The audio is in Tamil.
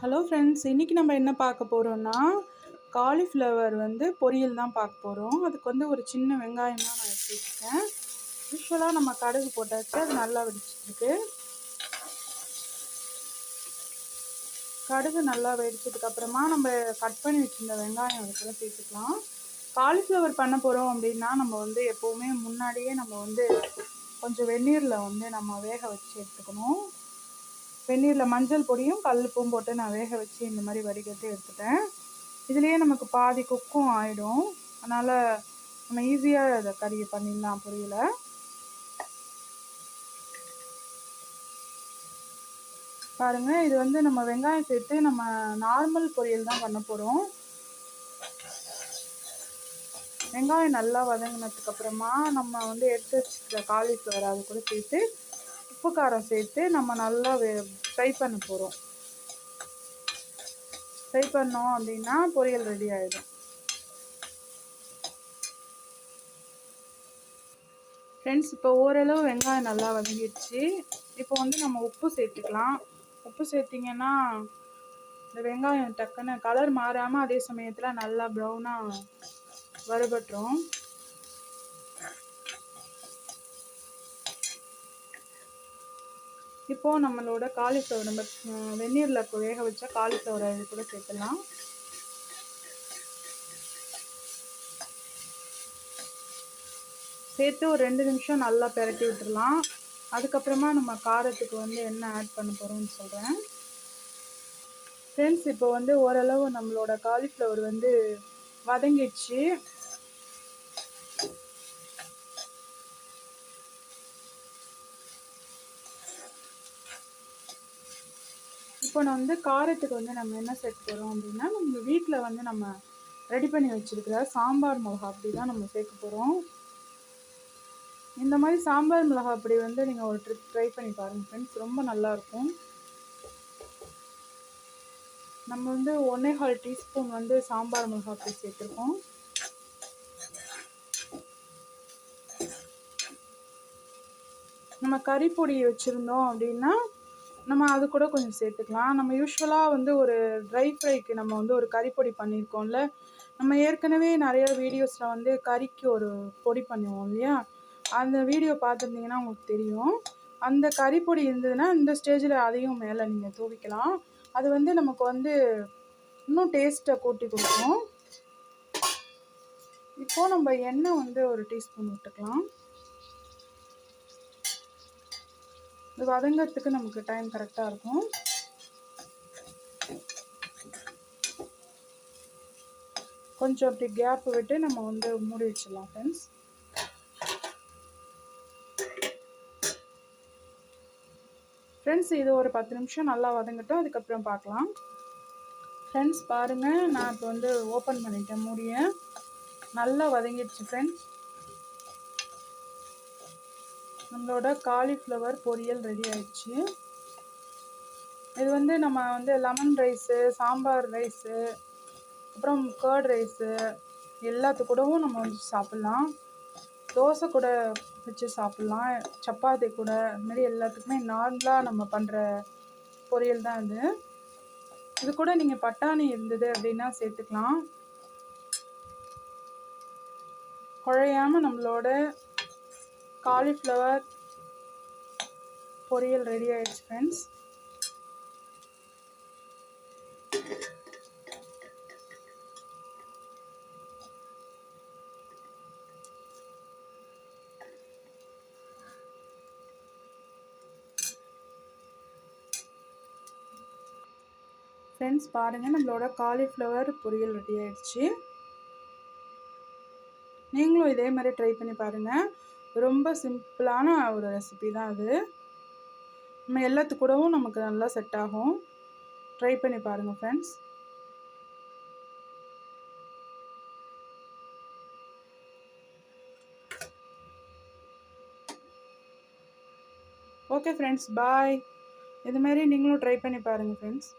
ஹலோ ஃப்ரெண்ட்ஸ் இன்றைக்கி நம்ம என்ன பார்க்க போகிறோன்னா காலிஃப்ளவர் வந்து பொரியல் தான் பார்க்க போகிறோம் அதுக்கு வந்து ஒரு சின்ன வெங்காயம் தான் நான் எடுத்து வச்சுருக்கேன் யூஸ்வலாக நம்ம கடுகு போட்டாச்சு அது நல்லா வெடிச்சிட்ருக்கு. கடுகு நல்லா வெடிச்சதுக்கப்புறமா நம்ம கட் பண்ணி வச்சுருந்த வெங்காயம் அதுக்குள்ள சேர்த்துக்கலாம். காலிஃப்ளவர் பண்ண போகிறோம் அப்படின்னா நம்ம வந்து எப்போவுமே முன்னாடியே நம்ம வந்து கொஞ்சம் வெந்நீரில் வந்து நம்ம வேக வச்சு எடுத்துக்கணும். வெந்நீரில் மஞ்சள் பொடியும் கல்லுப்பும் போட்டு நான் வேக வச்சு இந்த மாதிரி வடிகட்டி எடுத்துட்டேன். இதுலேயே நமக்கு பாதி குக்கும் ஆகிடும் அதனால் நம்ம ஈஸியாக அதை கறி பண்ணிடலாம் பொரியல. பாருங்கள் இது வந்து நம்ம வெங்காயம் சேர்த்து நம்ம நார்மல் பொரியல் தான் பண்ண போகிறோம் வெங்காயம் நல்லா வதங்கினதுக்கப்புறமா நம்ம வந்து எடுத்து வச்சுக்கிற காலிஃப்ளவர் அது கூட சேர்த்து உப்பு காரம் சேர்த்து நம்ம நல்லா ஃப்ரை பண்ண போகிறோம் ஃப்ரை பண்ணோம் அப்படின்னா பொரியல் ரெடி ஆகிடும் ஃப்ரெண்ட்ஸ் இப்போ ஓரளவு வெங்காயம் நல்லா வதங்கிடுச்சு. இப்போ வந்து நம்ம உப்பு சேர்த்துக்கலாம். உப்பு சேர்த்திங்கன்னா இந்த வெங்காயம் டக்குன்னு கலர் மாறாமல் அதே சமயத்தில் நல்லா ப்ரௌனாக வறுபட்டுரும். இப்போது நம்மளோட காலிஃப்ளவர் நம்ம வெந்நீரில் வேக வச்சா காலிஃப்ளவரை இது கூட சேர்த்துலாம் சேர்த்து ஒரு ரெண்டு நிமிஷம் நல்லா பெரட்டி விட்டுடலாம். அதுக்கப்புறமா நம்ம காரத்துக்கு வந்து என்ன ஆட் பண்ண போகிறோம்னு சொல்கிறேன் ஃப்ரெண்ட்ஸ் இப்போ வந்து ஓரளவு நம்மளோட காலிஃப்ளவர் வந்து வதங்கிடுச்சு. இப்போ நான் வந்து காரத்துக்கு வந்து நம்ம என்ன சேர்க்க போகிறோம் அப்படின்னா நம்ம வீட்டில் வந்து நம்ம ரெடி பண்ணி வச்சுருக்கிற சாம்பார் மிளகா அப்படி தான் நம்ம சேர்க்க போகிறோம் இந்த மாதிரி சாம்பார் மிளகா அப்படி வந்து நீங்கள் ஒரு ட்ரிப் ட்ரை பண்ணி பாருங்கள் ஃப்ரெண்ட்ஸ் ரொம்ப நல்லாயிருக்கும் நம்ம வந்து ஒன்றே கால் டீஸ்பூன் வந்து சாம்பார் மிளகா அப்படி சேர்த்துருக்கோம். நம்ம கறிப்பொடி வச்சுருந்தோம் அப்படின்னா நம்ம அது கூட கொஞ்சம் சேர்த்துக்கலாம். நம்ம யூஸ்வலாக வந்து ஒரு ட்ரை ஃப்ரைக்கு நம்ம வந்து ஒரு கறி பொடி பண்ணியிருக்கோம்ல நம்ம ஏற்கனவே நிறைய வீடியோஸில் வந்து கறிக்கு ஒரு பொடி பண்ணுவோம் இல்லையா? அந்த வீடியோ பார்த்துருந்தீங்கன்னா உங்களுக்கு தெரியும். அந்த கறி பொடி இருந்ததுன்னா இந்த ஸ்டேஜில் அதையும் மேலே நீங்கள் தூவிக்கலாம். அது வந்து நமக்கு வந்து இன்னும் டேஸ்ட்டை கூட்டி கொடுக்கும். இப்போது நம்ம எண்ணெய் வந்து ஒரு டீஸ்பூன் விட்டுக்கலாம். இது வதங்கிறதுக்கு நமக்கு டைம் கரெக்டாக இருக்கும். கொஞ்சம் அப்படி கேப் விட்டு நம்ம வந்து மூடி வச்சிடலாம் ஃப்ரெண்ட்ஸ் ஃப்ரெண்ட்ஸ் இது ஒரு பத்து நிமிஷம் நல்லா வதங்கட்டும் அதுக்கப்புறம் பார்க்கலாம். ஃப்ரெண்ட்ஸ் பாருங்கள் நான் இப்போ வந்து ஓப்பன் பண்ணிட்டேன் மூடிய. நல்லா வதங்கிடுச்சு ஃப்ரெண்ட்ஸ் நம்மளோட காலிஃப்ளவர் பொரியல் ரெடி ஆயிடுச்சு. இது வந்து நம்ம வந்து லெமன் ரைஸு சாம்பார் ரைஸு அப்புறம் கேர்ட் ரைஸு எல்லாத்து கூடவும் நம்ம வந்து சாப்பிட்லாம். தோசை கூட வச்சு சாப்பிட்லாம். சப்பாத்தி கூட இதுமாரி எல்லாத்துக்குமே நார்மலாக நம்ம பண்ணுற பொரியல் தான் இது. இது கூட நீங்கள் பட்டாணி இருந்தது அப்படின்னா சேர்த்துக்கலாம். குழையாமல் நம்மளோட காலிஃப்ளவர் பொரியல் ரெடி ஆயிடுச்சு ஃப்ரெண்ட்ஸ் ஃப்ரெண்ட்ஸ் பாருங்கள் நம்மளோட காலிஃப்ளவர் பொரியல் ரெடி ஆயிடுச்சு. நீங்களும் இதே மாதிரி ட்ரை பண்ணி பாருங்கள் ரொம்ப சிம்பிளான ஒரு ரெசிபி தான் அது. நம்ம எல்லாத்து கூடவும் நமக்கு நல்லா செட் ஆகும். ட்ரை பண்ணி பாருங்கள் ஃப்ரெண்ட்ஸ் ஓகே ஃப்ரெண்ட்ஸ் பாய் இதுமாரி நீங்களும் ட்ரை பண்ணி பாருங்கள் ஃப்ரெண்ட்ஸ்